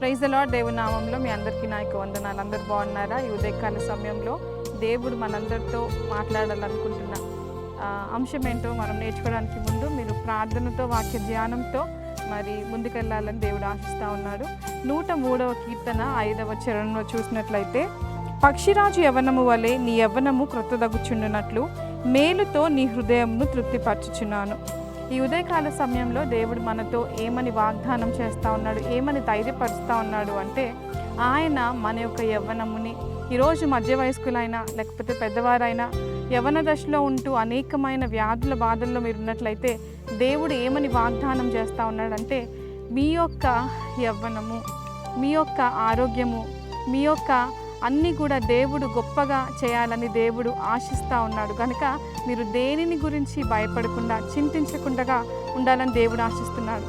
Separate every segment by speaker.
Speaker 1: Praise lord దేవుని నామంలో మీ అందరికీ నాయకు వందనాలు. అందరు బాగున్నారా? ఈ ఉదయకాల సమయంలో దేవుడు మనందరితో మాట్లాడాలనుకుంటున్న అంశం ఏంటో మనం నేర్చుకోవడానికి ముందు మీరు ప్రార్థనతో వాక్య ధ్యానంతో మరి ముందుకెళ్ళాలని దేవుడు ఆశిస్తూ ఉన్నాడు. నూట మూడవ కీర్తన ఐదవ చరణంలో చూసినట్లయితే పక్షిరాజు యవనము వలె నీ యవ్వనము క్రొత్తదగుచుండునట్లు మేలుతో నీ హృదయంను తృప్తిపరచుచున్నాను. ఈ ఉదయకాల సమయంలో దేవుడు మనతో ఏమని వాగ్దానం చేస్తూ ఉన్నాడు ఏమని ధైర్యపరుస్తూ ఉన్నాడు అంటే ఆయన మన యొక్క యవ్వనముని. ఈరోజు మధ్య వయస్కులైనా లేకపోతే పెద్దవారైనా యవన దశలో ఉంటూ అనేకమైన వ్యాధుల బాధల్లో మీరు ఉన్నట్లయితే దేవుడు ఏమని వాగ్దానం చేస్తూ ఉన్నాడంటే మీ యొక్క యవ్వనము మీ యొక్క ఆరోగ్యము మీ యొక్క అన్నీ కూడా దేవుడు గొప్పగా చేయాలని దేవుడు ఆశిస్తూ ఉన్నాడు. కనుక మీరు దేనిని గురించి భయపడకుండా చింతించకుండా ఉండాలని దేవుడు ఆశిస్తున్నాడు.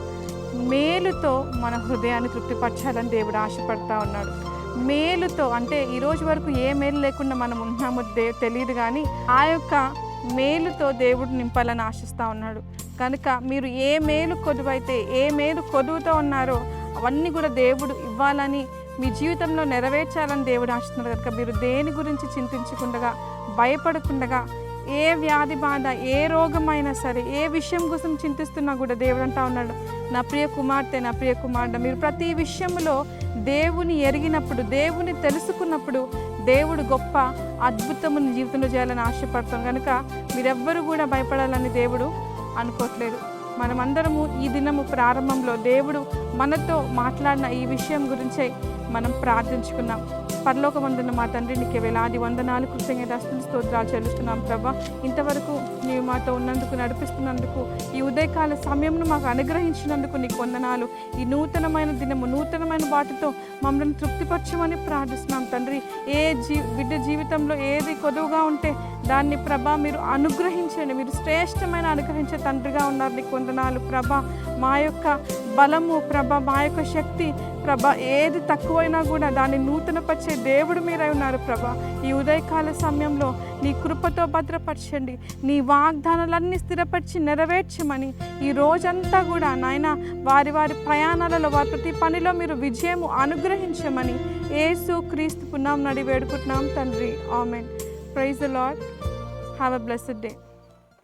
Speaker 1: మేలుతో మన హృదయాన్ని తృప్తిపరచాలని దేవుడు ఆశపడతా ఉన్నాడు. మేలుతో అంటే ఈరోజు వరకు ఏ మేలు లేకుండా మనం ఉన్నామో దే తెలియదు కానీ ఆ యొక్క మేలుతో దేవుడు నింపాలని ఆశిస్తూ ఉన్నాడు. కనుక మీరు ఏ మేలు కొదువైతే ఏ మేలు కొదువుతో ఉన్నారో అవన్నీ కూడా దేవుడు ఇవ్వాలని మీ జీవితంలో నెరవేర్చాలని దేవుడు ఆశిస్తున్నాడు కనుక మీరు దేని గురించి చింతించకుండా భయపడకుండా ఏ వ్యాధి బాధ ఏ రోగమైనా సరే ఏ విషయం కోసం చింతిస్తున్నా కూడా దేవుడు అంటా ఉన్నాడు నా ప్రియ కుమార్తె నా ప్రియ కుమార్తె మీరు ప్రతి విషయంలో దేవుని ఎరిగినప్పుడు దేవుని తెలుసుకున్నప్పుడు దేవుడు గొప్ప అద్భుతముని జీవితంలో చేయాలని ఆశపడతాం. కనుక మీరెవ్వరూ కూడా భయపడాలని దేవుడు అనుకోవట్లేదు. మనమందరము ఈ దినము ప్రారంభంలో దేవుడు మనతో మాట్లాడిన ఈ విషయం గురించే మనం ప్రార్థించుకున్నాం. పరలోకమందున్న మా తండ్రి నీకు వేలాది వందనాలు కృతజ్ఞతాస్తులు స్తోత్రాలు చెల్లిస్తున్నాం ప్రభా. ఇంతవరకు నీవు మాతో ఉన్నందుకు నడిపిస్తున్నందుకు ఈ ఉదయకాల సమయంను మాకు అనుగ్రహించినందుకు నీకు వందనాలు. ఈ నూతనమైన దినము నూతనమైన వాటితో మమ్మల్ని తృప్తిపరచమని ప్రార్థిస్తున్నాం తండ్రి. ఏ జీ బిడ్డ జీవితంలో ఏది కొదువుగా ఉంటే దాన్ని ప్రభా మీరు అనుగ్రహించండి. మీరు శ్రేష్టమైన అనుగ్రహించే తండ్రిగా ఉన్నారు నీకు వందనాలు ప్రభా. మా యొక్క బలము ప్రభ మా యొక్క శక్తి ప్రభ ఏది తక్కువైనా కూడా దాన్ని నూతనపరిచే దేవుడు మీరై ఉన్నారు ప్రభ. ఈ ఉదయకాల సమయంలో నీ కృపతో భద్రపరచండి. నీ వాగ్దానాలన్నీ స్థిరపరిచి నెరవేర్చమని ఈ రోజంతా కూడా నాయన వారి వారి ప్రయాణాలలో వారి ప్రతి పనిలో మీరు విజయము అనుగ్రహించమని ఏసు క్రీస్తు పున్నాం నడి వేడుకుంటున్నాం తండ్రి. Amen. Praise Lord have a blessed day.